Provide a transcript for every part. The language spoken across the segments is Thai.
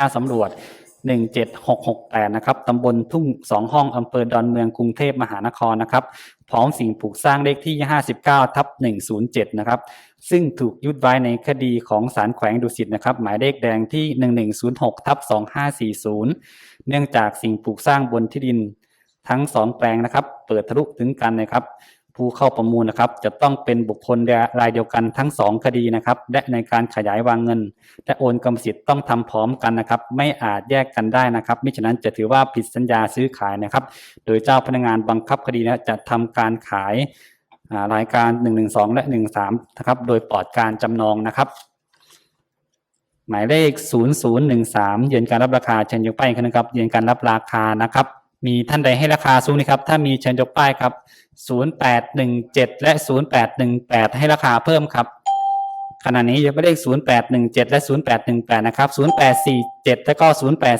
ค่าสำรวจ 17668 นะครับตำบลทุ่งสองห้องอำเภอดอนเมืองกรุงเทพมหานครนะครับ พร้อมสิ่งปลูกสร้างเลขที่ 59 ทับ 107 นะครับ ซึ่งถูกยึดไว้ในคดีของศาลแขวงดุสิตนะครับ หมายเลขแดงที่ 1106ทับ2540 เนื่องจากสิ่งปลูกสร้างบนที่ดินทั้งสองแปลงนะครับ เปิดทะลุถึงกันนะครับ ผู้เข้าประมูลนะครับ จะต้องเป็นบุคคลรายเดียวกันทั้งสองคดีนะครับ และในการขยายวางเงิน และโอนกรรมสิทธิ์ต้องทำพร้อมกันนะครับ ไม่อาจแยกกันได้นะครับมิฉะนั้นจะถือว่าผิดสัญญาซื้อขายนะครับ โดยเจ้าพนักงานบังคับคดีนะจะทำการขายรายการ 112 และ 13 นะครับ โดยปลอดการจำนองนะครับ หมายเลข 0013 ยืนการรับราคาเชิญยกป้ายกันนะครับยืนการรับราคานะครับ มีท่านใดให้ราคาสูงนะครับ ถ้ามีเชิญยกป้ายครับ 0817 และ 0818 ให้ราคาเพิ่มครับ ขณะนี้ยังไม่เลข0817 และ 0818 นะครับ 0847 แล้วก็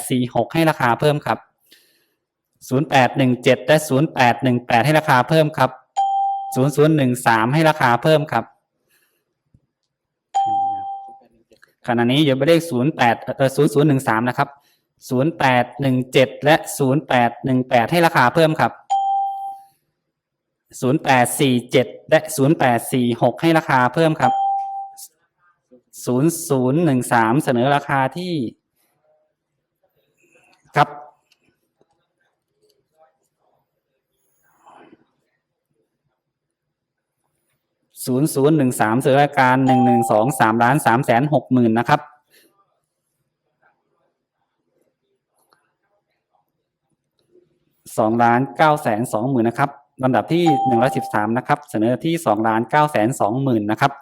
0846 ให้ราคาเพิ่มครับ 0817 และ 0818 ให้ราคาเพิ่มครับ 0013 ให้ราคาเพิ่มครับขณะนี้ยังไม่เลข08เอ่อ0013 นะครับ 0817 และ 0818 ให้ราคาเพิ่มครับ 0847 และ 0846 ให้ราคาเพิ่มครับ 0013 เสนอราคาที่ครับศูนย์ศูนย์หนึ่งสามเสือการหนึ่งหนึ่งสองสามล้านสามแสนหกหมื่นนะครับ สองล้านเก้าแสนสองหมื่นนะครับลำดับที่หนึ่งร้อยสิบสามนะครับ เสนอที่สองล้านเก้าแสนสองหมื่นนะครับ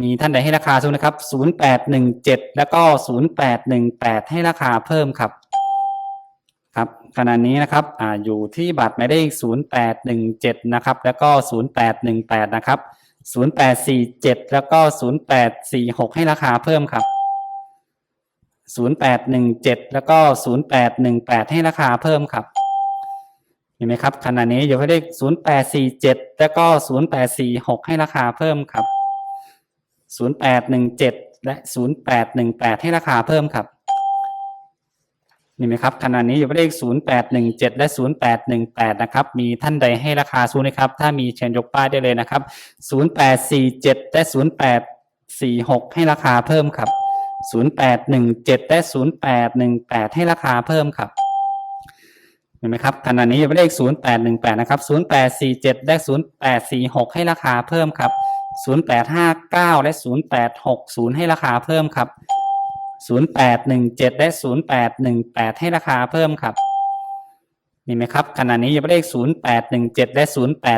มีท่านใดให้ราคาสูงนะครับศูนย์แปดหนึ่งเจ็ดแล้วก็ศูนย์แปดหนึ่งแปดให้ราคาเพิ่มครับ ครับขณะนี้นะครับอ่าอยู่ที่บัตรหมายเลขศูนย์แปดหนึ่งเจ็ดนะครับ แล้วก็ศูนย์แปดหนึ่งแปดนะครับศูนย์แปดสี่เจ็ดแล้วก็ศูนย์แปดสี่หกให้ราคาเพิ่มครับ ศูนย์แล้วก็ศูนย์แปดหนึ่งแปดให้ราคาเพิ่มครับ เห็นไหมครับขณะนี้อยู่ให้เลขศูนย์แปดสี่เจ็ดแล้วก็ศูนย์แปดสี่หกให้ราคาเพิ่มครับศูนย์และศูนย์แปดหนึ่งแปดให้ราคาเพิ่มครับเห็นไหมครับขณะนี้อยู่เลขศูนย์แปดหนึ่งเละศูนย์แปดหนึ่งแปดนะครับ มีท่านใดให้ราคาสูงนะครับ ถ้ามีเชิญยกป้ายได้เลยนะครับศูนย์และศูนย์แปดสี่หกให้ราคาเพิ่มครับ 0817 และ 0818 ให้ราคาเพิ่มครับเห็นไหมครับขณะนี้เลข 0818 นะครับ 0847 และ 0846 ให้ราคาเพิ่มครับ 0859 และ 0860 ให้ราคาเพิ่มครับ 0817 และ 0818 ให้ราคาเพิ่มครับ มีไหมครับขณะนี้ยังเลข 0817 และ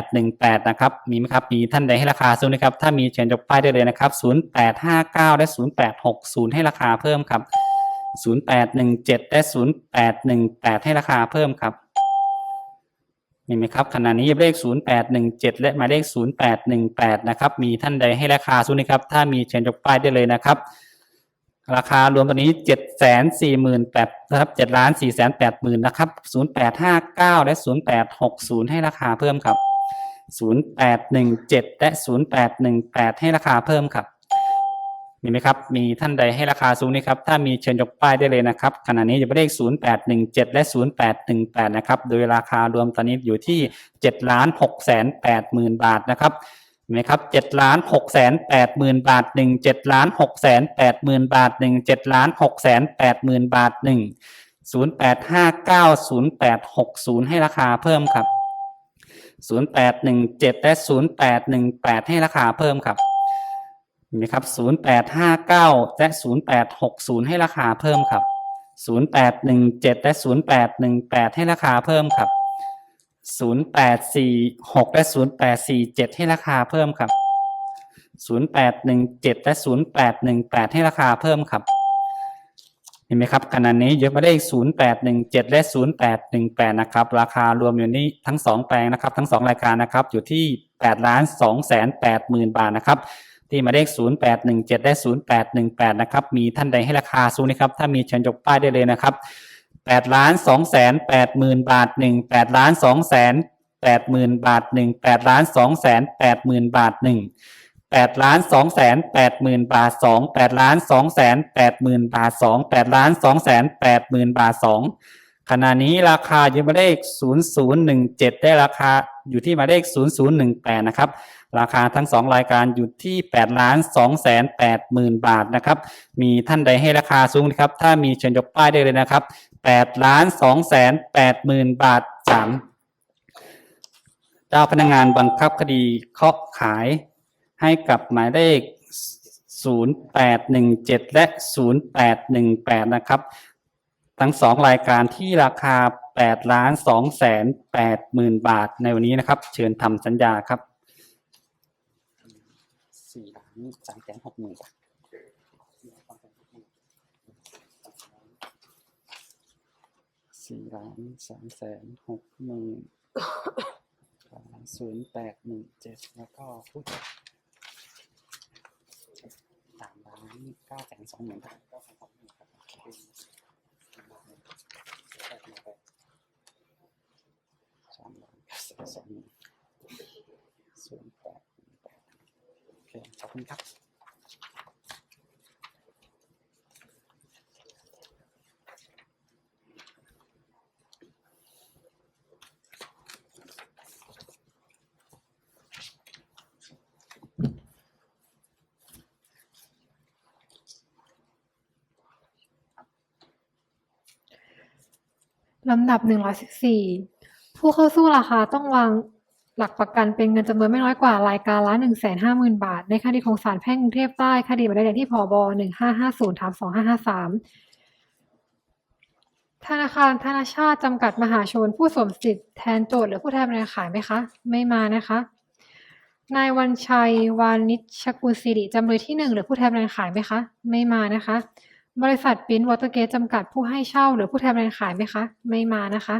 0818 นะครับ มีไหมครับมีท่านใดให้ราคาสูงนะครับ ถ้ามีเชิญยกป้ายได้เลยนะครับ 0859 และ 0860 ให้ราคาเพิ่มครับ 0817 และ 0818 ให้ราคาเพิ่มครับเห็นไหมครับขณะนี้เลข 0817 และหมายเลข 0818 นะครับ มีท่านใดให้ราคาสูงนะครับ ถ้ามีเชิญยกป้ายได้เลยนะครับ ราคารวมตอนนี้เจ็ดแสนสี่หมื่นแปดนะครับเจ็ดล้านสี่แสนแปดหมื่นนะครับศูนย์แปดห้าเก้าและศูนย์แปดหกศูนย์ให้ราคาเพิ่มครับศูนย์แปดหนึ่งเจ็ดและศูนย์แปดหนึ่งแปดให้ราคาเพิ่มครับ มีไหมครับ มีท่านใดให้ราคาสูงนี่ครับ ถ้ามีเชิญยกป้ายได้เลยนะครับ ขณะนี้อยู่เลขศูนย์แปดหนึ่งเจ็ดและศูนย์แปดหนึ่งแปดนะครับ โดยราคารวมตอนนี้อยู่ที่เจ็ดล้านหกแสนแปดหมื่นบาทนะครับ เห็นไหมครับเจ็ดล้านหกแสนแปดหมื่นบาทหนึ่งเจ็ดล้านหกแสนแปดหมื่นบาทหนึ่งเจ็ดล้านหกแสนแปดหมื่นบาทหนึ่งศูนย์แปดห้าเก้าศูนย์แปดหกศูนย์ให้ราคาเพิ่มครับศูนย์แปดหนึ่งเจ็ดและศูนย์แปดหนึ่งแปดให้ราคาเพิ่มครับเห็นไหมครับศูนย์แปดห้าเก้าและศูนย์แปดหกศูนย์ให้ราคาเพิ่มครับศูนย์แปดหนึ่งเจ็ดและศูนย์แปดหนึ่งแปดให้ราคาเพิ่มครับ 0846และ0847ให้ราคาเพิ่มครับ0817และ0818ให้ราคาเพิ่มครับ เห็นไหมครับขณะนี้ยกมาได้อีก0817และ0818นะครับ ราคารวมอยู่นี้ทั้งสองแปลงนะครับ ทั้งสองรายการนะครับ อยู่ที่8ล้าน2แสน8หมื่นบาทนะครับที่มาเลข 0817 และ 0818 นะครับ มีท่านใดให้ราคาสูงนะครับ ถ้ามีเชิญยกป้ายได้เลยนะครับ 8ล้าน2แสน8หมื่นบาท1 8ล้าน2แสน8หมื่นบาท1 8ล้าน2แสน8หมื่นบาท1แปดล้านสองแสนแปดหมื่นบาทสองแปดล้านสองแสนแปดหมื่นบาทสองแปดล้านสองแสนแปดหมื่นบาทสองขณะนี้ราคาอยู่หมายเลขศูนย์ศูนย์หนึ่งเจ็ดได้ราคาอยู่ที่หมายเลขศูนย์ศูนย์หนึ่งแปดนะครับ ราคาทั้งสองรายการอยู่ที่แปดล้านสองแสนแปดหมื่นบาทนะครับ มีท่านใดให้ราคาสูงนะครับ ถ้ามีเชิญยกป้ายได้เลยนะครับแปดล้านสองแสนแปดหมื่นบาทสามเจ้าพนักงานบังคับคดีเคาะขายให้กับหมายเลขศูนย์แปดหนึ่งเจ็ดและศูนย์แปดหนึ่งแปดนะครับ ทั้งสองรายการที่ราคาแปดล้านสองแสนแปดหมื่นบาทในวันนี้นะครับ เชิญทำสัญญาครับ สานสามแสนหกหมื่นสี่ล้านสามแสนหกหมื่นศูนย์แปดหนึ่งเจ็ดแล้วก็พูดสามล้านเก้าแสนสองหมื่นบาทเก้าแสนสองหมื่นครับสามล้านเก้าแสนสองหมื่นศูนย์แปด คขอบคุณครับลำดับ 114 ผู้เข้าสู้ราคาต้องวาง หลักประกันเป็นเงินจำนวนไม่น้อยกว่ารายการละ 150,000 บาท ในคดีของศาลแพ่งกรุงเทพใต้คดีหมายเลขที่พบ1550ทับ2553 ธนาคารธนาชาติจำกัดมหาชน ผู้สวมสิทธิ์แทนโจทย์หรือผู้แทนบริขายไหมคะ ไม่มานะคะ นายวันชัยวานิชกุลสิริจำเลยที่หนึ่งหรือผู้แทนบริขายไหมคะ ไม่มานะคะ บริษัทปิ้นวอเตอร์เกตจำกัดผู้ให้เช่า หรือผู้แทนบริขายไหมคะ ไม่มานะคะ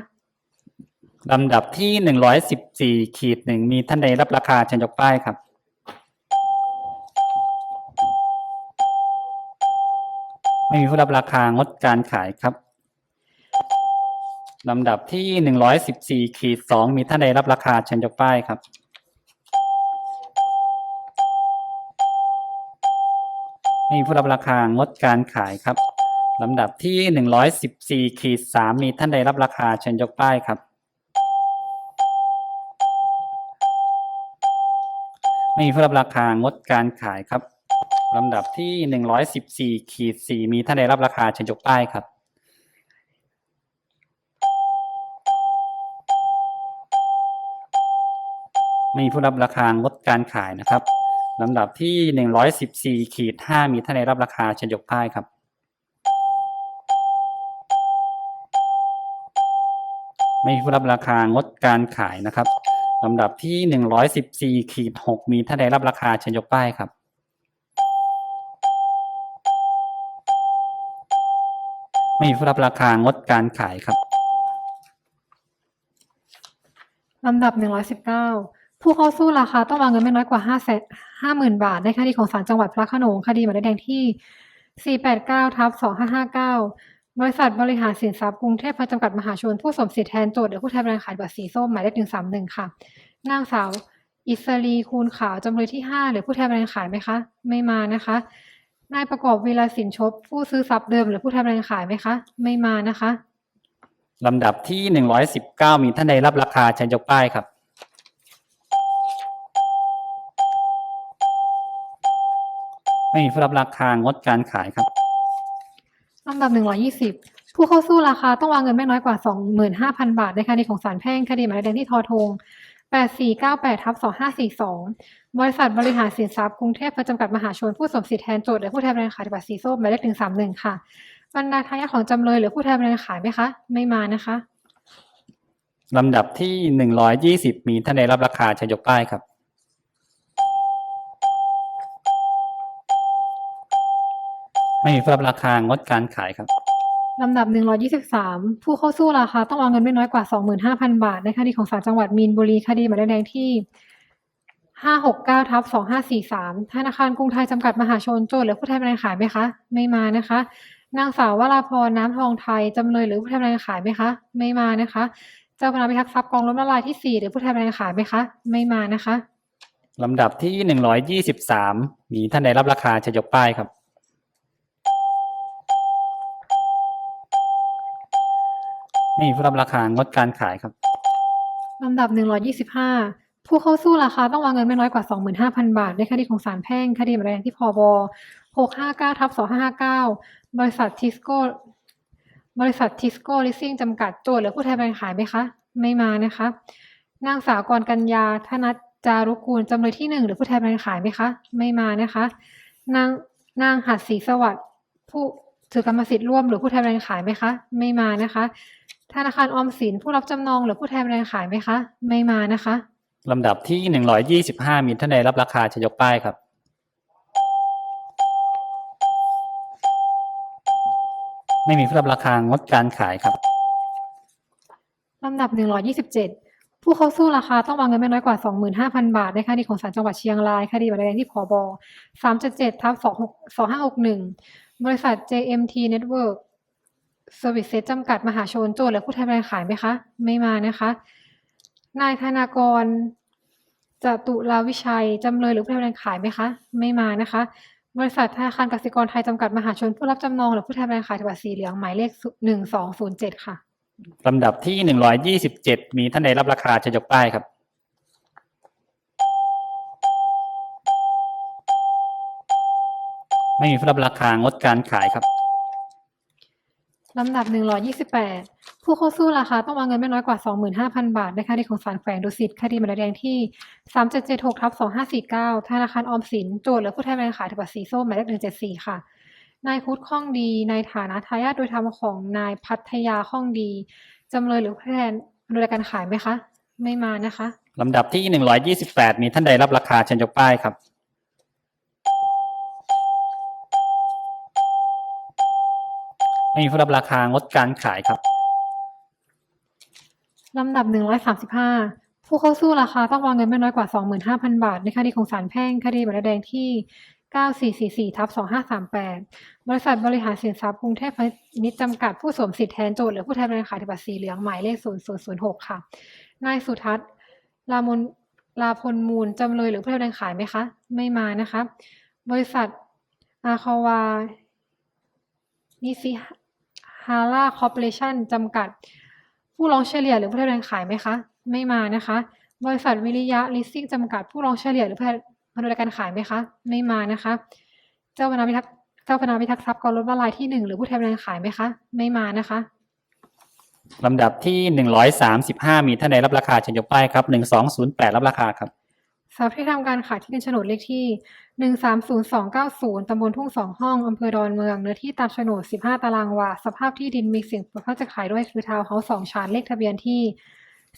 ลำดับที่หนึ่งร้อยสิบสี่ขีดหนึ่งมีท่านใดรับราคาเชิญยกป้ายครับ ไม่มีผู้รับราคางดการขายครับลำดับที่หนึ่งร้อยสิบสี่ขีดสองมีท่านใดรับราคาเชิญยกป้ายครับ ไม่มีผู้รับราคางดการขายครับลำดับที่หนึ่งร้อยสิบสี่ขีดสามมีท่านใดรับราคาเชิญยกป้ายครับ ไม่มีผู้รับราคางดการขายครับลำดับที่หนึ่งร้อยสิบสี่ขีดสี่มีท่านใดรับราคาเชิญยกป้ายครับ ไม่มีผู้รับราคางดการขายนะครับลำดับที่หนึ่งร้อยสิบสี่ขีดห้ามีท่านใดรับราคาเชิญยกป้ายครับ ไม่มีผู้รับราคางดการขายนะครับ ลำดับที่หนึ่งร้อยสิบสี่ขีดหกมีท่านใดรับราคาเชิญยกป้ายครับ ไม่มีผู้รับราคางดการขายครับ ลำดับ 119 ผู้เข้าสู้ราคาต้องวางเงินไม่น้อยกว่า5แสน50,000 บาท ในคดีของศาลจังหวัดพระโขนงคดีหมายเลขแดงที่ 489ทับ2559 บริษัทบริหารสินทรัพย์กรุงเทพจำกัดมหาชนผู้สมสิทธิแทนโจทย์หรือผู้แทนบริขายบัตรสีส้มหมายเลข131ค่ะ นางสาวอิสรีคูณขาวจำเลยที่5หรือผู้แทนบริขายไหมคะ ไม่มานะคะ นายประกอบวีระสินชบผู้ซื้อทรัพย์เดิมหรือผู้แทนบริขายไหมคะ ไม่มานะคะลำดับที่หนึ่งร้อยสิบเก้ามีท่านใดรับราคาเชิญยกป้ายครับไม่มีผู้รับราคางดการขายครับ ลำดับ120ผู้เข้าสู้ราคาต้องวางเงินไม่น้อยกว่า25,000บาท ในคดีของศาลแพ่งคดีหมายเลขที่ทอทง8498ทับ2542บริษัทบริหารสินทรัพย์กรุงเทพจำกัดมหาชนผู้สมสิทธิแทนโจทย์หรือผู้แทนบริขายบัตรสีส้มหมายเลข131ค่ะบรรดาทายาทของจำเลยหรือผู้แทนบริขายไหมคะ ไม่มานะคะลำดับที่หนึ่งร้อยยี่สิบมีท่านใดรับราคาเชิญยกป้ายครับ ไม่มีผู้รับราคางดการขายครับ ลำดับ 123 ผู้เข้าสู้ราคาต้องวางเงินไม่น้อยกว่า 25,000 บาท ในคดีของศาลจังหวัดมีนบุรีคดีหมายเลขแดงที่ 569ทับ2543ธนาคารกรุงไทยจำกัดมหาชนโจทย์หรือผู้แทนบริขายไหมคะ ไม่มานะคะ นางสาววราพรน้ำทองไทยจำเลยหรือผู้แทนบริขายไหมคะ ไม่มานะคะ เจ้าพนักพิทักษ์ทรัพย์กองล้มละลายที่ 4 หรือผู้แทนบริขายไหมคะ ไม่มานะคะลำดับที่หนึ่งร้อยยี่สิบสามมีท่านใดรับราคาจะยกป้ายครับ ไม่มีผู้รับราคางดการขายครับ ลำดับ 125 ผู้เข้าสู้ราคาต้องวางเงินไม่น้อยกว่า 25,000 บาท ในคดีของศาลแพ่ง คดีหมายเลขที่พบ659ทับ2559 บริษัททิสโก้ บริษัททิสโก้ลิสซิ่งจำกัดโจทย์หรือผู้แทนการขายไหมคะ ไม่มานะคะ นางสาวกรกัญญาธนัจจารุกูลจำเลยที่หนึ่งหรือผู้แทนการขายไหมคะ ไม่มานะคะ นางนางหัดศรีสวัสดิ์ผู้ถือกรรมสิทธิ์ร่วมหรือผู้แทนการขายไหมคะ ไม่มานะคะ ธนาคารออมสินผู้รับจำนองหรือผู้แทนการขายไหมคะ ไม่มานะคะลำดับที่หนึ่งร้อยยี่สิบห้ามีท่านใดรับราคาจะยกป้ายครับ ไม่มีผู้รับราคางดการขายครับลำดับ127ผู้เข้าสู้ราคาต้องวางเงินไม่น้อยกว่า 25,000 บาทในคดีของศาลจังหวัดเชียงรายคดีหมายเลขที่พบ377ทับ2561 บริษัท JMT Network Services จำกัดมหาชนโจทย์และผู้แทนการขายไหมคะ ไม่มานะคะ นายธนากรจตุลาวิชัย จำเลยหรือผู้แทนการขายไหมคะ ไม่มานะคะ บริษัทธนาคารกสิกรไทยจำกัดมหาชนผู้รับจำนองหรือผู้แทนการขายจังหวัดสีเหลืองหมายเลข1207ค่ะลำดับที่หนึ่งร้อยยี่สิบเจ็ดมีท่านใดรับราคาจะยกป้ายครับไม่มีผู้รับราคางดการขายครับ ลำดับ 128 ผู้เข้าสู้ราคาต้องวางเงินไม่น้อยกว่า 25,000 บาทในคดีของศาลแขวงดุสิตคดีมายเลขแดงที่ 3776ทับ2549 ธนาคารออมสิน โจทย์และผู้แทนการขายถือบัตรสีส้มหมายเลข174 ค่ะ นายคุดข้องดี ในฐานะทายาทโดยธรรมของนายพัทยาข้องดีจำเลยหรือผู้แทนดูแลการขายไหมคะ ไม่มานะคะ ลำดับที่หนึ่งร้อยยี่สิบแปดมีท่านใดรับราคาเชิญยกป้ายครับ ไม่มีผู้รับราคางดการขายครับลำดับ135ผู้เข้าสู้ราคาต้องวางเงินไม่น้อยกว่า25,000บาท ในคดีของศาลแพ่งคดีหมายเลขแดงที่9444ทับ2538บริษัทบริหารสินทรัพย์กรุงเทพพาณิชย์จำกัดผู้สวมสิทธิแทนโจทย์หรือผู้แทนบริขายถือบัตรสีเหลืองหมายเลข0006ค่ะ นายสุทัศน์ลามนลาพลมูลจำเลยหรือผู้แทนบริขายไหมคะ ไม่มานะคะ บริษัทอาคาวานิซิ ฮาร่าคอร์ปอเรชั่นจำกัด ผู้ร้องเฉลี่ยหรือผู้แทนการขายไหมคะ ไม่มานะคะ บริษัทวิริยะลิสซิ่งจำกัด ผู้ร้องเฉลี่ยหรือผู้แทนการขายไหมคะ ไม่มานะคะ เจ้าพนักพิทักษ์เจ้าพนักพิทักษ์ทรัพย์กรรถวารายที่หนึ่งหรือผู้แทนการขายไหมคะ ไม่มานะคะลำดับที่หนึ่งร้อยสามสิบห้ามีท่านใดรับราคาเชิญยกป้ายครับหนึ่งสองศูนย์แปดรับราคาครับ ทรัพย์ที่ทำการขายที่ดินโฉนดเลขที่หนึ่งสามศูนย์สองเก้าศูนย์ตำบลทุ่งสองห้อง อำเภอดอนเมือง เนื้อที่ตามโฉนดสิบห้าตารางวา สภาพที่ดินมีสิ่งปลูกสร้างจะขายด้วยคือทาวน์เฮาส์สองชั้น เลขทะเบียนที่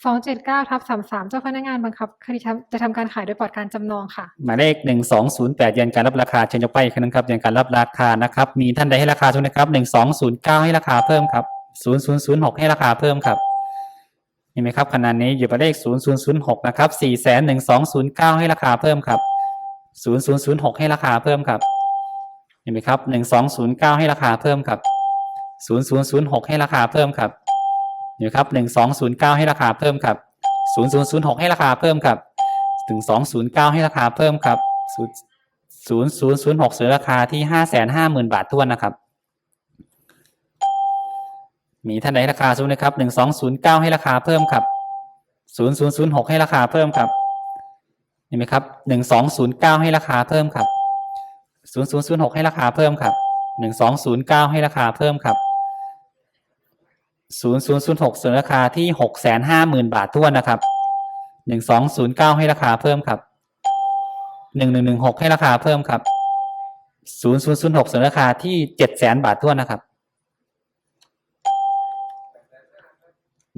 สองเจ็ดเก้าทับสามสามเจ้าพนักงานบังคับคดีจะทำการขายโดยปลอดการจำนองค่ะ หมายเลขหนึ่งสองศูนย์แปดยืนการรับราคาเชิญยกไปอีกครั้งนะครับยืนการรับราคานะครับ มีท่านใดให้ราคาทุกนะครับหนึ่งสองศูนย์เก้าให้ราคาเพิ่มครับศูนย์ศูนย์ศูนย์หกให้ราคาเพิ่มครับ นไหมครับขนาดนี้อยู่ประเลขศูนย์ศูนย์ศูนย์หกนะครับสี่แสนหนึ่งสองศูนย์เก้าให้ราคาเพิ่มครับศูนย์ศูนย์ศูนย์หกให้ราคาเพิ่มครับเห็นไหมครับหนึ่งสองศูนย์เก้าให้ราคาเพิ่มครับศูนย์ศูนย์ศูนย์หกให้ราคาเพิ่มครับเห็นไหมครับหนึ่งสองศูนย์เก้าให้ราคาเพิ่มครับศูนย์ศูนย์ศูนย์หกให้ราคาเพิ่มครับถึงสองศูนย์เก้าให้ราคาเพิ่มครับศูนย์ศูนย์ศูนย์หกเสนอราคาที่ห้าแสนห้าหมื่นบาททวนนะครับ มีท่านใดให้ราคาสูงนะครับหนึ่งสองศูนย์เก้าให้ราคาเพิ่มครับศูนย์ศูนย์ศูนย์หกให้ราคาเพิ่มครับเห็นไหมครับหนึ่งสองศูนย์เก้าให้ราคาเพิ่มครับศูนย์ศูนย์ศูนย์หกให้ราคาเพิ่มครับหนึ่งสองศูนย์เก้าให้ราคาเพิ่มครับศูนย์ศูนย์ศูนย์หกส่วนราคาที่หกแสนห้าหมื่นบาททวนะครับหนึ่งสองศูนย์เก้าให้ราคาเพิ่มครับหนึ่งหนึ่งหนึ่งหกให้ราคาเพิ่มครับศูนย์ศูนย์ศูนย์หกส่วนราคาที่เจ็ดแสนบาททวนนะครับ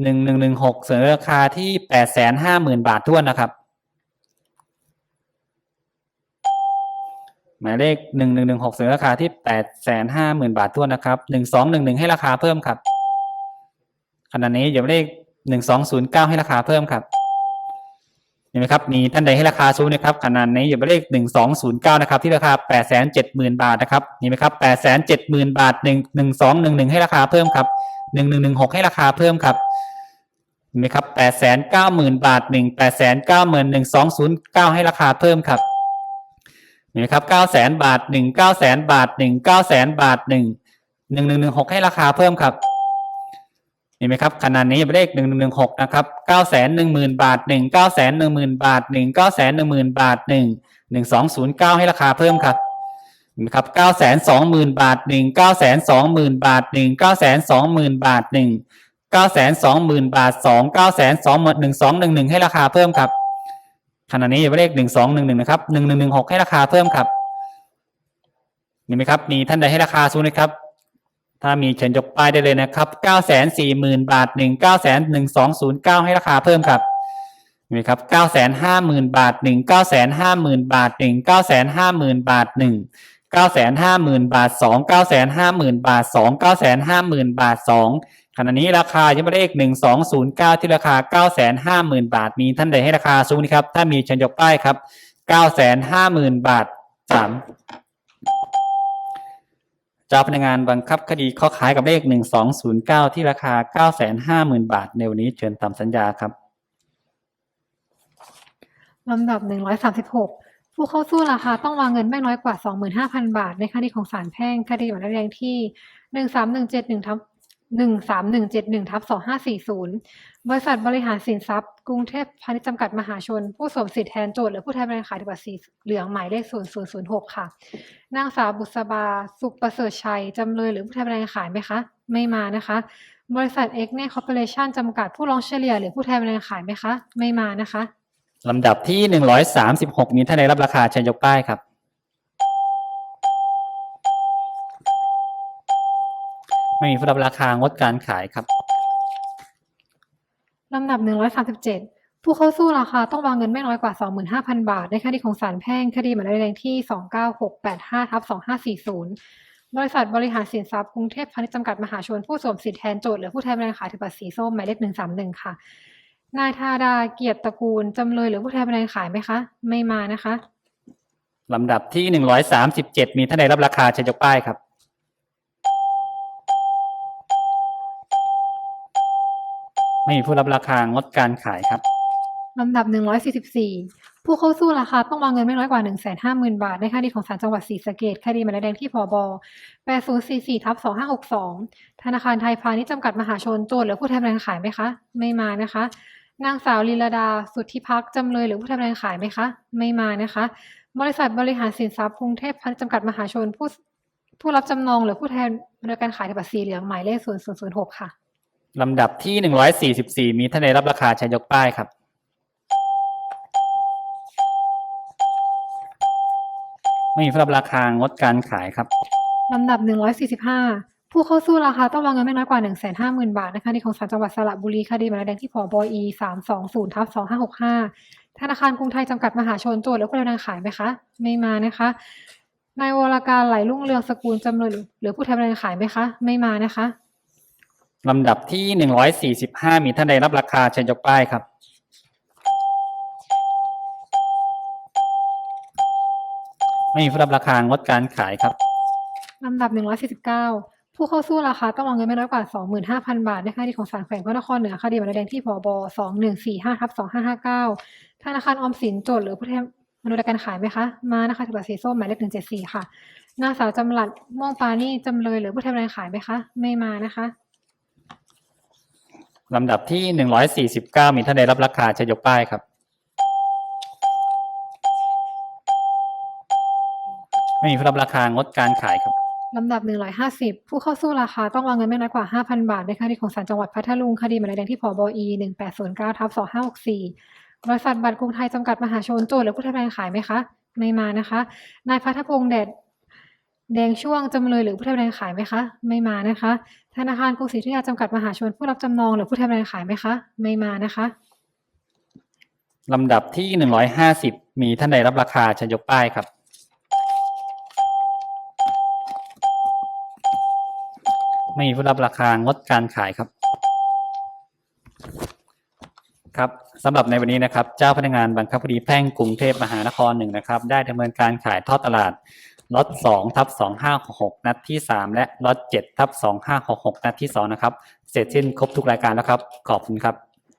หนึ่งหนึ่งหนึ่งหกเส่วนราคาที่แปดแสนห้าหมื่นบาททวนนะครับ หมายเลขหนึ่งหนึ่งหนึ่งหกเสนอราคาที่แปดแสนห้าหมื่นบาททวนนะครับหนึ่งสองหนึ่งหนึ่งให้ราคาเพิ่มครับขณะนี้อยู่เลขหนึ่งสองศูนย์เก้าให้ราคาเพิ่มครับเห็นไหมครับมีท่านใดให้ราคาสูงนะครับขณะนี้อยู่เลขหนึ่งสองศูนย์เก้านะครับที่ราคาแปดแสนเจ็ดหมื่นบาทนะครับนี่ไหมครับแปดแสนเจ็ดหมื่นบาทหนึ่งหนึ่งสองหนึ่งหนึ่งให้ราคาเพิ่มครับหนึ่งหนึ่งหนึ่งหกให้ราคาเพิ่มครับ ไหมครับแปดแสนเก้าหมื่นบาทหนึ่งแปดแสนเก้าหมื่นหนึ่งสองศูนย์เก้าให้ราคาเพิ่มครับมีไหมครับเก้าแสนบาทหนึ่งเก้าแสนบาทหนึ่งเก้าแสนบาทหนึ่งหนึ่งหนึ่งหนึ่งหกให้ราคาเพิ่มครับมีไหมครับขนาดนี้เป็นเลขหนึ่งหนึ่งหนึ่งหกนะครับเก้าแสนหนึ่งหมื่นบาทหนึ่งเก้าแสนหนึ่งหมื่นบาทหนึ่งเก้าแสนหนึ่งหมื่นบาทหนึ่งหนึ่งสองศูนย์เก้าให้ราคาเพิ่มครับนะครับเก้าแสนสองหมื่นบาทหนึ่งเก้าแสนสองหมื่นบาทหนึ่งเก้าแสนสองหมื่นบาทหนึ่ง เก้าแสนสองหมื่นบาทสองเก้าแสนสองหมื่นหนึ่งสองหนึ่งหนึ่งให้ราคาเพิ่มครับขณะนี้อยู่เลขหนึ่งสองหนึ่งหนึ่งนะครับหนึ่งหนึ่งหนึ่งหกให้ราคาเพิ่มครับ มีไหมครับ มีท่านใดให้ราคาสูงนะครับ ถ้ามีเชิญยกป้ายได้เลยนะครับเก้าแสนสี่หมื่นบาทหนึ่งเก้าแสนหนึ่งสองศูนย์เก้าให้ราคาเพิ่มครับมีครับเก้าแสนห้าหมื่นบาทหนึ่งเก้าแสนห้าหมื่นบาทหนึ่งเก้าแสนห้าหมื่นบาทหนึ่งเก้าแสนห้าหมื่นบาทสองเก้าแสนห้าหมื่นบาทสองเก้าแสนห้าหมื่นบาทสอง ขณะนี้ราคายังไม่เลขหนึ่งสองศูนย์เก้าที่ราคาเก้าแสนห้าหมื่นบาท มีท่านใดให้ราคาสูงนะครับ ถ้ามีเชิญยกป้ายครับเก้าแสนห้าหมื่นบาทสามเจ้าพนักงานบังคับคดีข้อขายกับเลขหนึ่งสองศูนย์เก้าที่ราคาเก้าแสนห้าหมื่นบาท ในวันนี้เชิญตามสัญญาครับลำดับ136ผู้เข้าสู้ราคาต้องวางเงินไม่น้อยกว่า25,000บาท ในคดีของศาลแพ่งคดีหมายเลขแดงที่13171ทับ 13171ทับ2540 บริษัทบริหารสินทรัพย์ กรุงเทพพาณิชย์จำกัดมหาชน ผู้สวมสิทธิแทนโจทย์หรือผู้แทนบริษัทขายบัตรสีเหลืองหมายเลข 0006 ค่ะ นางสาวบุษบา สุขประเสริฐชัย จำเลยหรือผู้แทนบริษัทขายไหมคะ ไม่มานะคะ บริษัทเอ็กเน่คอร์ปอเรชั่นจำกัดผู้ร้องเฉลี่ยหรือผู้แทนบริษัทขายไหมคะ ไม่มานะคะลำดับที่หนึ่งร้อยสามสิบหกมีท่านใดรับราคาเชิญยกป้ายครับ ไม่มีผู้รับราคางดการขายครับ ลำดับ 137 ผู้เข้าสู้ราคาต้องวางเงินไม่น้อยกว่า 25,000 บาท ในคดีของศาลแพ่งคดีหมายเลขแดงที่ 29685ทับ2540 บริษัทบริหารสินทรัพย์กรุงเทพพาณิชย์จำกัดมหาชนผู้สวมสิทธิแทนโจทย์หรือผู้แทนบริษัทขายถือบัตรสีส้มหมายเลข131 ค่ะ นายธาดาเกียรติตระกูลจำเลยหรือผู้แทนบริษัทขายไหมคะ ไม่มานะคะ ลำดับที่หนึ่งร้อยสามสิบเจ็ดมีท่านใดรับราคาเชิญยกป้ายครับ ไม่มีผู้รับราคางดการขายครับ ลำดับ 144 ผู้เข้าสู้ราคาต้องวางเงินไม่น้อยกว่า 150,000 บาท ในคดีของศาลจังหวัดศรีสะเกษคดีหมายเลขแดงที่ผบ8044ทับ2562 ธนาคารไทยพาณิชย์จำกัดมหาชนโจทย์หรือผู้แทนบริษัทขายไหมคะ ไม่มานะคะ นางสาวลีลาดา สุทธิพักจำเลยหรือผู้แทนบริษัทขายไหมคะ ไม่มานะคะ บริษัทบริหารสินทรัพย์กรุงเทพพาณิชย์จำกัดมหาชนผู้ผู้รับจำนองหรือผู้แทนบริการขายในบัตรสีเหลืองหมายเลข0006ค่ะ ลำดับที่หนึ่งร้อยสี่สิบสี่มีท่านใดรับราคาชิญยกป้ายครับ ไม่มีผู้รับราคางดการขายครับลำดับ 145 ผู้เข้าสู้ราคาต้องวางเงินไม่น้อยกว่า 150,000 บาทนะคะที่ของศาลจังหวัดสระบุรีคดีหมายเลขแดงที่ผบอี320ทับ2565 ธนาคารกรุงไทยจำกัดมหาชนโจทย์หรือผู้ดำเนินขายไหมคะ ไม่มานะคะนายวรการไหลรุ่งเรืองสกุลจำเลยหรือผู้แทนริษัทขายไหมคะ ไม่มานะคะ ลำดับที่หนึ่งร้อยสี่สิบห้ามีท่านใดรับราคาเชิญยกป้ายครับ ไม่มีผู้รับราคางดการขายครับ ลำดับ 149 ผู้เข้าสู้ราคาต้องวางเงินไม่น้อยกว่า 25,000 บาทในคดีของศาลแขวงพระนครเหนือคดีหมายเลขแดงที่ผบ2145ทับ2559ธนาคารออมสินโจทย์หรือผู้แทนบริการขายไหมคะ มานะคะถือบัตรสีส้มหมายเลข174 ค่ะนางสาวจำหลัดม่วงปานี่จำเลยหรือผู้แทนบริการขายไหมคะ ไม่มานะคะ ลำดับที่หนึ่งร้อยสี่สิบเก้ามีท่านใดรับราคาเชิญยกป้ายครับ ไม่มีผู้รับราคางดการขายครับ ลำดับ 150 ผู้เข้าสู้ราคาต้องวางเงินไม่น้อยกว่า 5,000 บาท ในคดีของศาลจังหวัดพัทลุงคดีหมายเลขแดงที่ผบอี1809ทับ2564บริษัทบัตรกรุงไทยจำกัดมหาชนโจทย์หรือผู้แทนขายไหมคะ ไม่มานะคะ นายพัทพงษ์แดด แดงช่วงจำเลยหรือผู้แทนบริษัทขายไหมคะ ไม่มานะคะ ธนาคารกรุงศรีอยุธยาจำกัดมหาชนผู้รับจำนองหรือผู้แทนบริษัทขายไหมคะ ไม่มานะคะลำดับที่หนึ่งร้อยห้าสิบมีท่านใดรับราคาเชิญยกป้ายครับ ไม่มีผู้รับราคางดการขายครับ ครับสำหรับในวันนี้นะครับ เจ้าพนักงานบังคับคดีแพ่งกรุงเทพมหานครหนึ่งนะครับ ได้ดำเนินการขายทอดตลาด ล็อตสองทับสองห้าหกนัดที่สามและล็อตเจ็ดทับสองห้าหกหกนัดที่สองนะครับ เสร็จสิ้นครบทุกรายการแล้วครับ ขอบคุณครับ